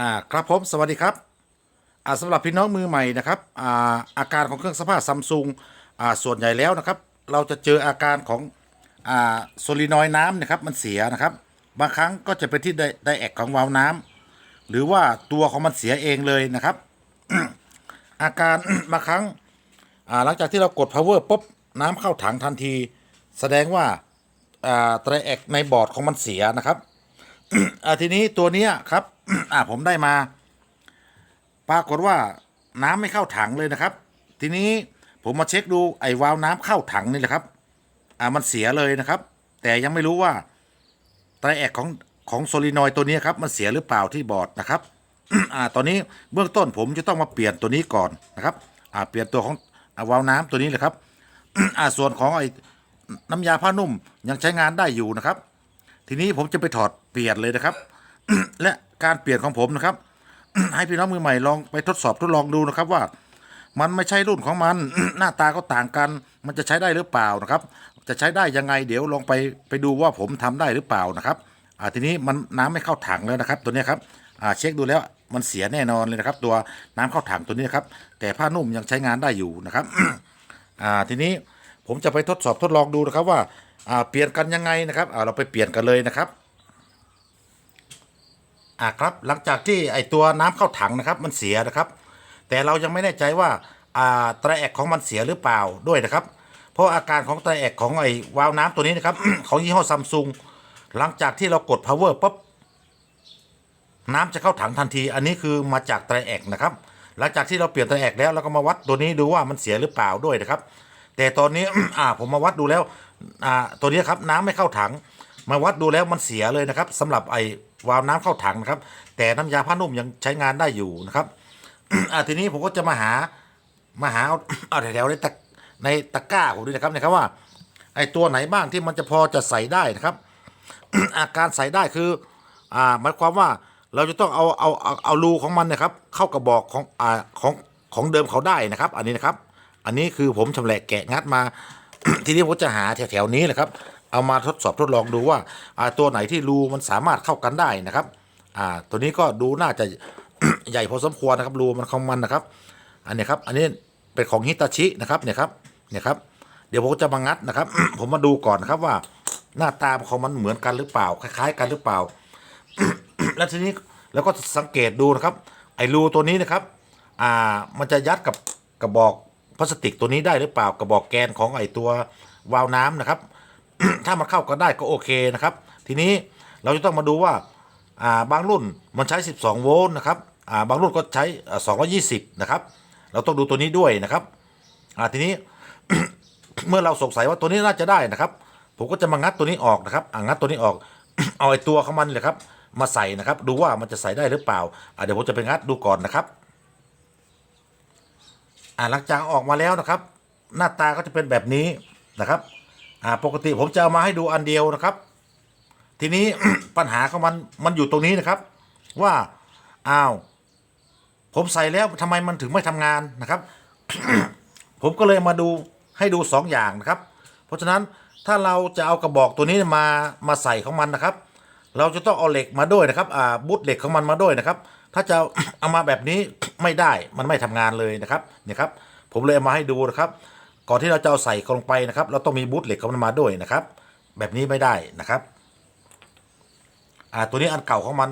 อ่าครับผมสวัสดีครับอ่าสำหรับพี่น้องมือใหม่นะครับอ่าอาการของเครื่องซักผ้าซัมซุงอ่าส่วนใหญ่แล้วนะครับ เราจะเจออาการของอ่าโซลินอยน้ำนะครับมันเสียนะครับ บางครั้งก็จะเป็นที่ไดไดแอกของวาล์วน้ำหรือว่าตัวของมันเสียเองเลยนะครับ อาการบางครั้งอ่าหลังจากที่เรากด power ปุ๊บน้ำเข้าถังทันที แสดงว่าอ่าไตรแอกในบอร์ดของมันเสียนะครับอ่าทีนี้ตัวเนี้ยครับ อ่าผมได้มา ปรากฏว่าน้ำไม่เข้าถังเลยนะครับ ทีนี้ผมมาเช็คดูไอ้วาล์วน้ำเข้าถังนี่แหละครับ อ่ามันเสียเลยนะครับ แต่ยังไม่รู้ว่าไตรแอกของของโซลินอยตัวนี้ครับมันเสียหรือเปล่าที่บอร์ดนะครับอ่าตอนนี้เบื้องต้นผมจะต้องมาเปลี่ยนตัวนี้ก่อนนะครับ อ่าเปลี่ยนตัวของวาล์วน้ำตัวนี้เลยครับ อ่าส่วนของไอ้น้ำยาผ้านุ่มยังใช้งานได้อยู่นะครับ ทีนี้ผมจะไปถอดเปลี่ยนเลยนะครับ และ การเปลี่ยนของผมนะครับ ให้พี่น้องมือใหม่ลองไปทดสอบทดลองดูนะครับว่า มันไม่ใช่รุ่นของมัน หน้าตาก็ต่างกัน มันจะใช้ได้หรือเปล่านะครับ จะใช้ได้ยังไงเดี๋ยวลองไปไปดูว่าผมทำได้หรือเปล่านะครับอ่าทีนี้มันน้ำไม่เข้าถังแล้วนะครับ ตัวนี้ครับอ่าเช็คดูแล้วมันเสียแน่นอนเลยนะครับ ตัวน้ำเข้าถังตัวนี้นะครับ แต่ผ้านุ่มยังใช้งานได้อยู่นะครับอ่าทีนี้ผมจะไปทดสอบทดลองดูนะครับว่าอ่าเปลี่ยนกันยังไงนะครับอ่าเราไปเปลี่ยนกันเลยนะครับ อ่าครับหลังจากที่ไอตัวน้ำเข้าถังนะครับมันเสียนะครับ แต่เรายังไม่แน่ใจว่าอ่าตรแอกของมันเสียหรือเปล่าด้วยนะครับ เพราะอาการของตรแอกของไอวาล์วน้ำตัวนี้นะครับ ของยี่ห้อซัมซุงหลังจากที่เรากด power ปุ๊บน้ำจะเข้าถังทันที อันนี้คือมาจากตรแอกนะครับ หลังจากที่เราเปลี่ยนตรแอกแล้วเราก็มาวัดตัวนี้ดูว่ามันเสียหรือเปล่าด้วยนะครับ แต่ตอนนี้อ่าผมมาวัดดูแล้วอ่าตัวนี้ครับน้ำไม่เข้าถัง มาวัดดูแล้วมันเสียเลยนะครับสำหรับไอ วาล์วน้ำเข้าถังนะครับ แต่น้ำยาผ้านุ่มยังใช้งานได้อยู่นะครับอ่าทีนี้ผมก็จะมาหามาหาเอาแถวๆในตะในตะกร้าผมด้วยนะครับนะครับว่าไอ้ตัวไหนบ้างที่มันจะพอจะใส่ได้นะครับ อาการใส่ได้คืออ่าหมายความว่าเราจะต้องเอาเอาเอาเอารูของมันนะครับ เข้ากระบอกของอ่าของของเดิมเขาได้นะครับ อันนี้นะครับ อันนี้คือผมชำแหละแกะงัดมา ทีนี้ผมจะหาแถวๆนี้แหละครับ เอามาทดสอบทดลองดูว่าตัวไหนที่รูมันสามารถเข้ากันได้นะครับตัวนี้ก็ดูน่าจะใหญ่พอสมควรนะครับรูมันของมันนะครับ อันนี้ครับอันนี้เป็นของฮิตาชินะครับเนี่ยครับเนี่ยครับเดี๋ยวผมจะมางัดนะครับ ผมมาดูก่อนนะครับว่าหน้าตาของมันเหมือนกันหรือเปล่า คล้ายๆ กันหรือเปล่า แล้วทีนี้แล้วก็สังเกตดูนะครับ ไอ้รูตัวนี้นะครับ อ่ามันจะยัดกับกระบอกพลาสติกตัวนี้ได้หรือเปล่ากระบอกแกนของไอ้ตัววาล์วน้ำนะครับ ถ้ามันเข้ากันได้ก็โอเคนะครับ ทีนี้เราจะต้องมาดูว่าบางรุ่นมันใช้ 12 โวลต์นะครับาบางรุ่นก็ใช้อ่า220 นะครับ เราต้องดูตัวนี้ด้วยนะครับทีนี้เมื่อเราสงสัยว่าตัวนี้น่าจะได้นะครับ ผมก็จะมางัดตัวนี้ออกนะครับอ่างัดตัวนี้ออกเอาไอ้ตัวของมันเลยครับ มาใส่นะครับ ดูว่ามันจะใส่ได้หรือเปล่าเดี๋ยวผมจะไปงัดดูก่อนนะครับหลังจากออกมาแล้วนะครับ หน้าตาก็จะเป็นแบบนี้นะครับ อ่าปกติผมจะเอามาให้ดูอันเดียวนะครับ ทีนี้ ปัญหาของมันมันอยู่ตรงนี้นะครับ ว่าอ้าวผมใส่แล้วทำไมมันถึงไม่ทำงานนะครับ ผมก็เลยมาดูให้ดูสองอย่างนะครับ เพราะฉะนั้นถ้าเราจะเอากระบอกตัวนี้มามาใส่ของมันนะครับ เราจะต้องเอาเหล็กมาด้วยนะครับอ่าบุตเหล็กของมันมาด้วยนะครับ ถ้าจะเอามาแบบนี้ไม่ได้มันไม่ทำงานเลยนะครับเนี่ยครับ ผมเลยเอามาให้ดูนะครับ ก่อนที่เราจะเอาใส่ลงไปนะครับ เราต้องมีบุตเหล็กของมันมาด้วยนะครับ แบบนี้ไม่ได้นะครับอ่าตัวนี้อันเก่าของมัน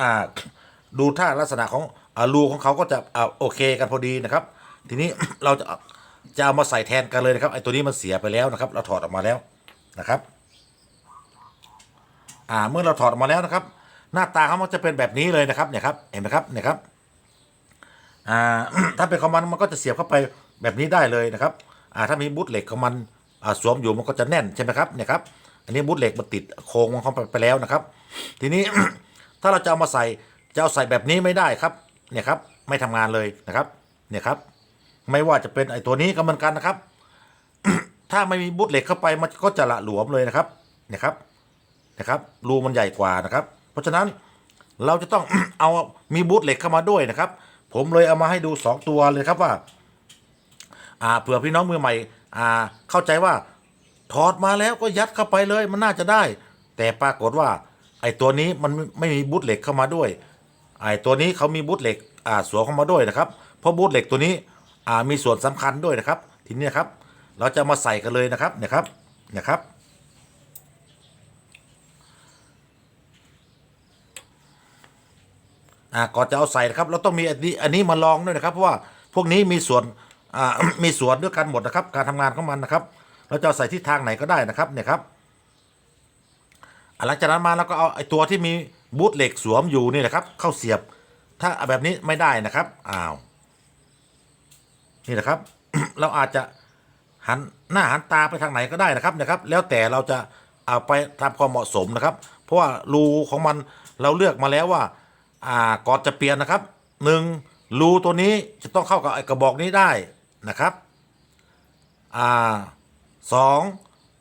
อ่าดูถ้าลักษณะของอ่ารูของเขาก็จะอ่าโอเคกันพอดีนะครับ ทีนี้เราจะจะเอามาใส่แทนกันเลยนะครับไอ้ตัวนี้มันเสียไปแล้วนะครับ เราถอดออกมาแล้วนะครับอ่าเมื่อเราถอดออกมาแล้วนะครับ หน้าตาเขามันจะเป็นแบบนี้เลยนะครับเนี่ยครับเห็นไหมครับเนี่ยครับอ่าถ้าเป็นของมันมันก็จะเสียบเข้าไป แบบนี้ได้เลยนะครับถ้ามีบุตเหล็กของมันสวมอยู่มันก็จะแน่นใช่ไหมครับเนี่ยครับอันนี้บุตเหล็กมันติดโครงมันเข้าไปไปแล้วนะครับ ทีนี้ถ้าเราจะเอามาใส่จะเอาใส่แบบนี้ไม่ได้ครับเนี่ยครับไม่ทำงานเลยนะครับเนี่ยครับ ไม่ว่าจะเป็นไอ้ตัวนี้ก็เหมือนกันนะครับ ถ้าไม่มีบุตเหล็กเข้าไปมันก็จะละหลวมเลยนะครับเนี่ยครับนะครับรูมันใหญ่กว่านะครับ เพราะฉะนั้นเราจะต้องเอามีบูทเหล็กเข้ามาด้วยนะครับ ผมเลยเอามาให้ดู 2 ตัวเลยครับว่า อ่าเผื่อพี่น้องมือใหม่อ่าเข้าใจว่าถอดมาแล้วก็ยัดเข้าไปเลยมันน่าจะได้ แต่ปรากฏว่าไอ้ตัวนี้มันไม่มีบูทเหล็กเข้ามาด้วยไอ้ตัวนี้เขามีบูทเหล็กอ่าสวมเข้ามาด้วยนะครับ เพราะบูทเหล็กตัวนี้อ่ามีส่วนสำคัญด้วยนะครับ ทีนี้ครับ เราจะมาใส่กันเลยนะครับเนี่ยครับเนี่ยครับอ่าก่อนจะเอาใส่นะครับ เราต้องมีอันนี้อันนี้มาลองด้วยนะครับเพราะว่าพวกนี้มีส่วน อ่า มีส่วนด้วยกันหมดนะครับ การทำงานของมันนะครับ เราจะใส่ทิศทางไหนก็ได้นะครับเนี่ยครับหลังจากนั้นมาเราก็เอาไอ้ตัวที่มีบูทเหล็กสวมอยู่นี่แหละครับ เข้าเสียบ ถ้าแบบนี้ไม่ได้นะครับอ้าวนี่แหละครับ เราอาจจะหันหน้าหันตาไปทางไหนก็ได้นะครับนะครับ แล้วแต่เราจะเอาไปตามความเหมาะสมนะครับ เพราะว่ารูของมันเราเลือกมาแล้วว่า อ่าก่อนจะเปลี่ยนนะครับหนึ่งรูตัวนี้จะต้องเข้ากับไอ้กระบอกนี้ได้ นะครับอ่าสอง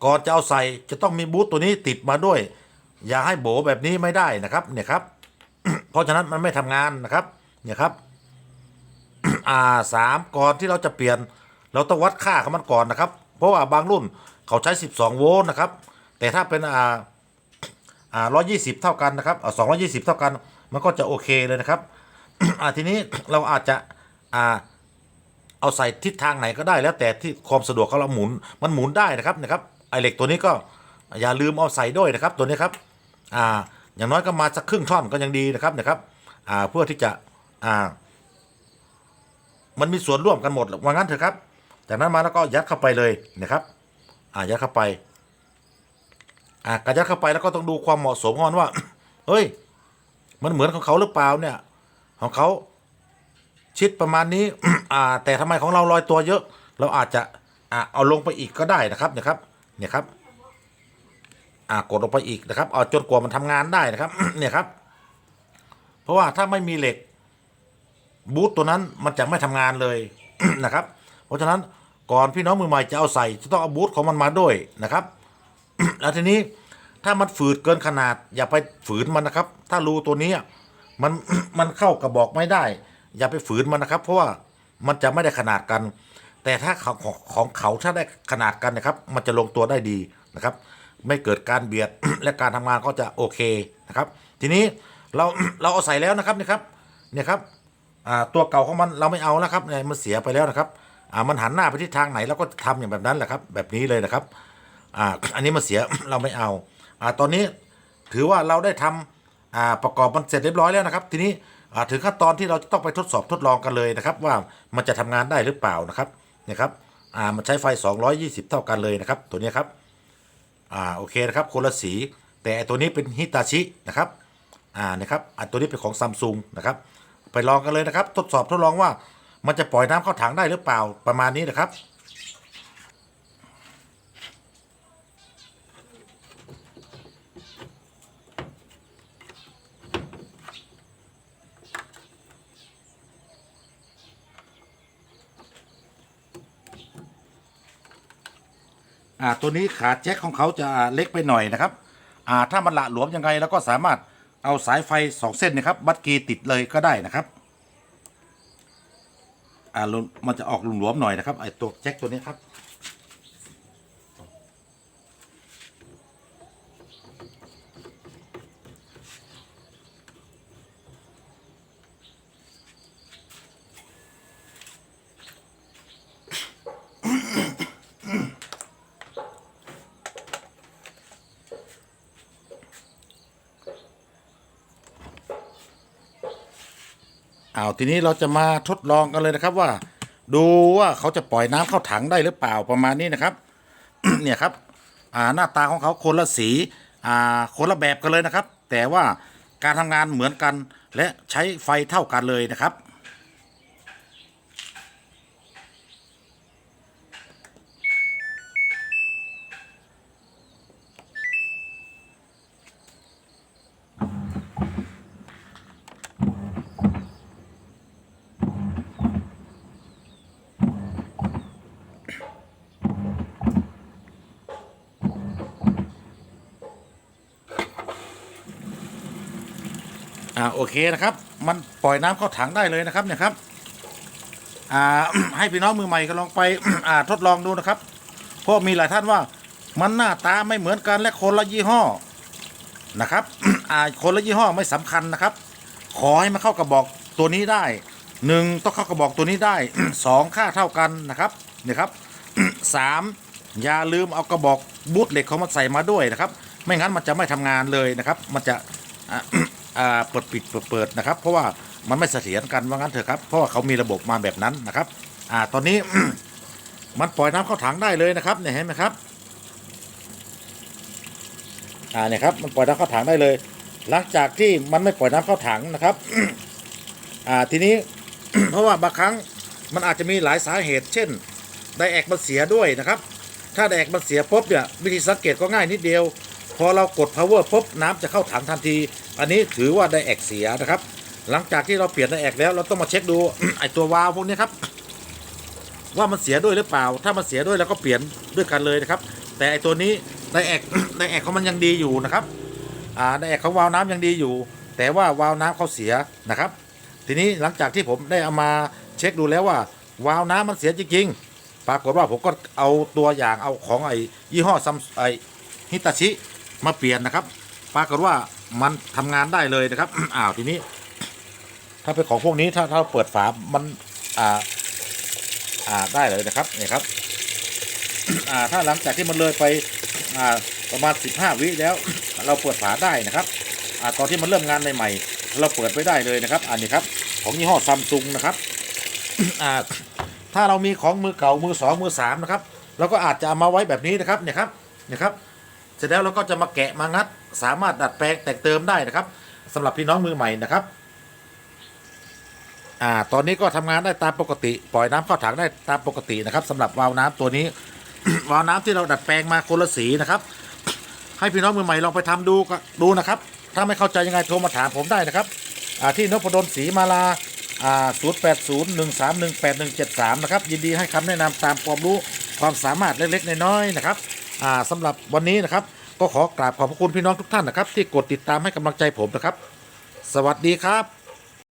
ก่อนจะเอาใส่จะต้องมีบูทตัวนี้ติดมาด้วย อย่าให้โบแบบนี้ไม่ได้นะครับเนี่ยครับ เพราะฉะนั้นมันไม่ทำงานนะครับเนี่ยครับอ่าสามก่อนที่เราจะเปลี่ยน เราต้องวัดค่าของมันก่อนนะครับ เพราะว่าบางรุ่นเขาใช้ 12 โวลต์นะครับ แต่ถ้าเป็นอ่าอ่าร้อยยี่สิบเท่ากันนะครับอ่าสองร้อยี่สิบเท่ากัน มันก็จะโอเคเลยนะครับอ่าทีนี้เราอาจจะอ่า เอาใส่ทิศทางไหนก็ได้แล้วแต่ที่ความสะดวกของเราหมุนมันหมุนได้นะครับนะครับไอเหล็กตัวนี้ก็อย่าลืมเอาใส่ด้วยนะครับตัวนี้ครับอ่าอย่างน้อยก็มาสักครึ่งท่อนก็ยังดีนะครับนะครับอ่าเพื่อที่จะอ่ามันมีส่วนร่วมกันหมดว่างั้นเถอะครับ จากนั้นมาแล้วก็ยัดเข้าไปเลยนะครับอ่ายัดเข้าไปอะการยัดเข้าไปแล้วก็ต้องดูความเหมาะสมของมันว่าเฮ้ย มันเหมือนของเขาหรือเปล่าเนี่ย ของเขา ชิดประมาณนี้ อ่า แต่ทำไมของเราลอยตัวเยอะ เราอาจจะอ่าเอาลงไปอีกก็ได้นะครับเนี่ยครับ เนี่ยครับ อ่ากดลงไปอีกนะครับ เอาจนกว่ามันทำงานได้นะครับ เนี่ยครับ เพราะว่าถ้าไม่มีเหล็ก บูทตัวนั้นมันจะไม่ทำงานเลยนะครับ เพราะฉะนั้นก่อนพี่น้องมือใหม่จะเอาใส่จะต้องเอาบูทของมันมาด้วยนะครับแล้วทีนี้ถ้ามันฝืดเกินขนาด อย่าไปฝืนมันนะครับ ถ้ารูตัวนี้มันมันเข้ากระบอกไม่ได้ อย่าไปฝืนมันนะครับ เพราะว่ามันจะไม่ได้ขนาดกัน แต่ถ้าของของของเขาถ้าได้ขนาดกันนะครับ มันจะลงตัวได้ดีนะครับ ไม่เกิดการเบียด และการทำงานก็จะโอเคนะครับ ทีนี้เราเราเอาใส่แล้วนะครับนี่ครับเนี่ยครับอ่าตัวเก่าของมันเราไม่เอาแล้วครับเนี่ยมันเสียไปแล้วนะครับอ่ามันหันหน้าไปทิศทางไหนเราก็ทำอย่างแบบนั้นแหละครับ แบบนี้เลยนะครับอ่าอันนี้มันเสีย เราไม่เอาอ่าตอนนี้ถือว่าเราได้ทำอ่าประกอบมันเสร็จเรียบร้อยแล้วนะครับ ทีนี้ ถึงขั้นตอนที่เราจะต้องไปทดสอบทดลองกันเลยนะครับ ว่ามันจะทำงานได้หรือเปล่านะครับเนี่ยครับอ่ามันใช้ไฟ 220 เท่ากันเลยนะครับ ตัวนี้ครับอ่าโอเคนะครับคนละสี แต่ตัวนี้เป็นฮิตาชินะครับอ่านะครับอันตัวนี้เป็นของซัมซุงนะครับไปลองกันเลยนะครับ ทดสอบทดลองว่ามันจะปล่อยน้ำเข้าถังได้หรือเปล่าประมาณนี้นะครับ อ่าตัวนี้ขาแจ็คของเขาจะเล็กไปหน่อยนะครับอ่าถ้ามันละหลวมยังไงเราก็สามารถเอาสายไฟสองเส้นนะครับ บัดกีติดเลยก็ได้นะครับอ่ามันจะออกหลวมๆหน่อยนะครับไอ้ตัวแจ็คตัวนี้ครับ เอาทีนี้เราจะมาทดลองกันเลยนะครับว่า ดูว่าเขาจะปล่อยน้ำเข้าถังได้หรือเปล่าประมาณนี้นะครับเนี่ยครับอ่าหน้าตาของเขาคนละสีอ่าคนละแบบกันเลยนะครับ แต่ว่าการทำงานเหมือนกันและใช้ไฟเท่ากันเลยนะครับ อ่าโอเคนะครับ มันปล่อยน้ำเข้าถังได้เลยนะครับเนี่ยครับอ่าให้พี่น้องมือใหม่ก็ลองไปอ่าทดลองดูนะครับ เพราะมีหลายท่านว่ามันหน้าตาไม่เหมือนกันและคนละยี่ห้อนะครับอ่าคนละยี่ห้อไม่สำคัญนะครับ ขอให้มาเข้ากระบอกตัวนี้ได้หนึ่งต้องเข้ากระบอกตัวนี้ได้สองค่าเท่ากันนะครับนี่ครับสามอย่าลืมเอากระบอกบูทเหล็กเขามาใส่มาด้วยนะครับ ไม่งั้นมันจะไม่ทำงานเลยนะครับ มันจะ อ่าเปิดปิดเปิดเปิดนะครับ เพราะว่ามันไม่เสถียรกันว่างั้นเถอะครับ เพราะว่าเขามีระบบมาแบบนั้นนะครับ อ่าตอนนี้ มันปล่อยน้ำเข้าถังได้เลยนะครับเนี่ยเห็นไหมครับ อ่าเนี่ยครับมันปล่อยน้ำเข้าถังได้เลย หลังจากที่มันไม่ปล่อยน้ำเข้าถังนะครับ อ่าทีนี้ เพราะว่าบางครั้งมันอาจจะมีหลายสาเหตุ เช่น ไดแอกมันเสียด้วยนะครับ ถ้าไดแอกมันเสียปุ๊บเนี่ยวิธีสังเกตก็ง่ายนิดเดียว พอเรากด power ปุ๊บน้ำจะเข้าถังทันที อันนี้ถือว่าไดแอกเสียนะครับ หลังจากที่เราเปลี่ยนไดแอกแล้วเราต้องมาเช็คดูไอตัววาล์วพวกนี้ครับ ว่ามันเสียด้วยหรือเปล่า ถ้ามันเสียด้วยเราก็เปลี่ยนด้วยกันเลยนะครับ แต่ไอตัวนี้ไดแอกไดแอกของมันยังดีอยู่นะครับอ่าไดแอกของวาล์วน้ำยังดีอยู่ แต่ว่าวาล์วน้ำเขาเสียนะครับ ทีนี้หลังจากที่ผมได้เอามาเช็คดูแล้วว่าวาล์วน้ำมันเสียจริงๆปรากฏว่าผมก็เอาตัวอย่างเอาของไอยี่ห้อซัมไอฮิตาชิ มาเปลี่ยนนะครับ ปรากฏว่ามันทำงานได้เลยนะครับ อ้าวทีนี้ ถ้าเป็นของพวกนี้ถ้าถ้าเปิดฝามันอ่าอ่าได้เลยนะครับนี่ครับอ่าถ้าหลังจากที่มันเลยไปอ่าประมาณ 15 วิแล้ว เราเปิดฝาได้นะครับอ่าตอนที่มันเริ่มงานใหม่ๆเราเปิดไว้ได้เลยนะครับ อันนี้ครับของยี่ห้อซัมซุงนะครับอ่าถ้าเรามีของมือเก่ามือสองมือสามนะครับเราก็อาจจะเอามาไว้แบบนี้นะครับเนี่ยครับเนี่ยครับ ร็จแล้วเราก็จะมาแกะมางัด สามารถดัดแปลงแต่งเติมได้นะครับสำหรับพี่น้องมือใหม่นะครับอ่าตอนนี้ก็ทำงานได้ตามปกติ ปล่อยน้ำเข้าถังได้ตามปกตินะครับสำหรับวาล์วน้ำตัวนี้ วาล์วน้ำที่เราดัดแปลงมาคนละสีนะครับ ให้พี่น้องมือใหม่ลองไปทำดูดูนะครับ ถ้าไม่เข้าใจยังไงโทรมาถามผมได้นะครับอ่าที่นพดลศรีมาลาอ่า0 8 0 1 3 1 8 1 7 3นะครับ ยินดีให้คำแนะนำตามความรู้ความสามารถเล็ก ๆ น้อย ๆ นะครับ อ่าสำหรับวันนี้นะครับ ก็ขอกราบขอบพระคุณพี่น้องทุกท่านนะครับ ที่กดติดตามให้กำลังใจผมนะครับ สวัสดีครับ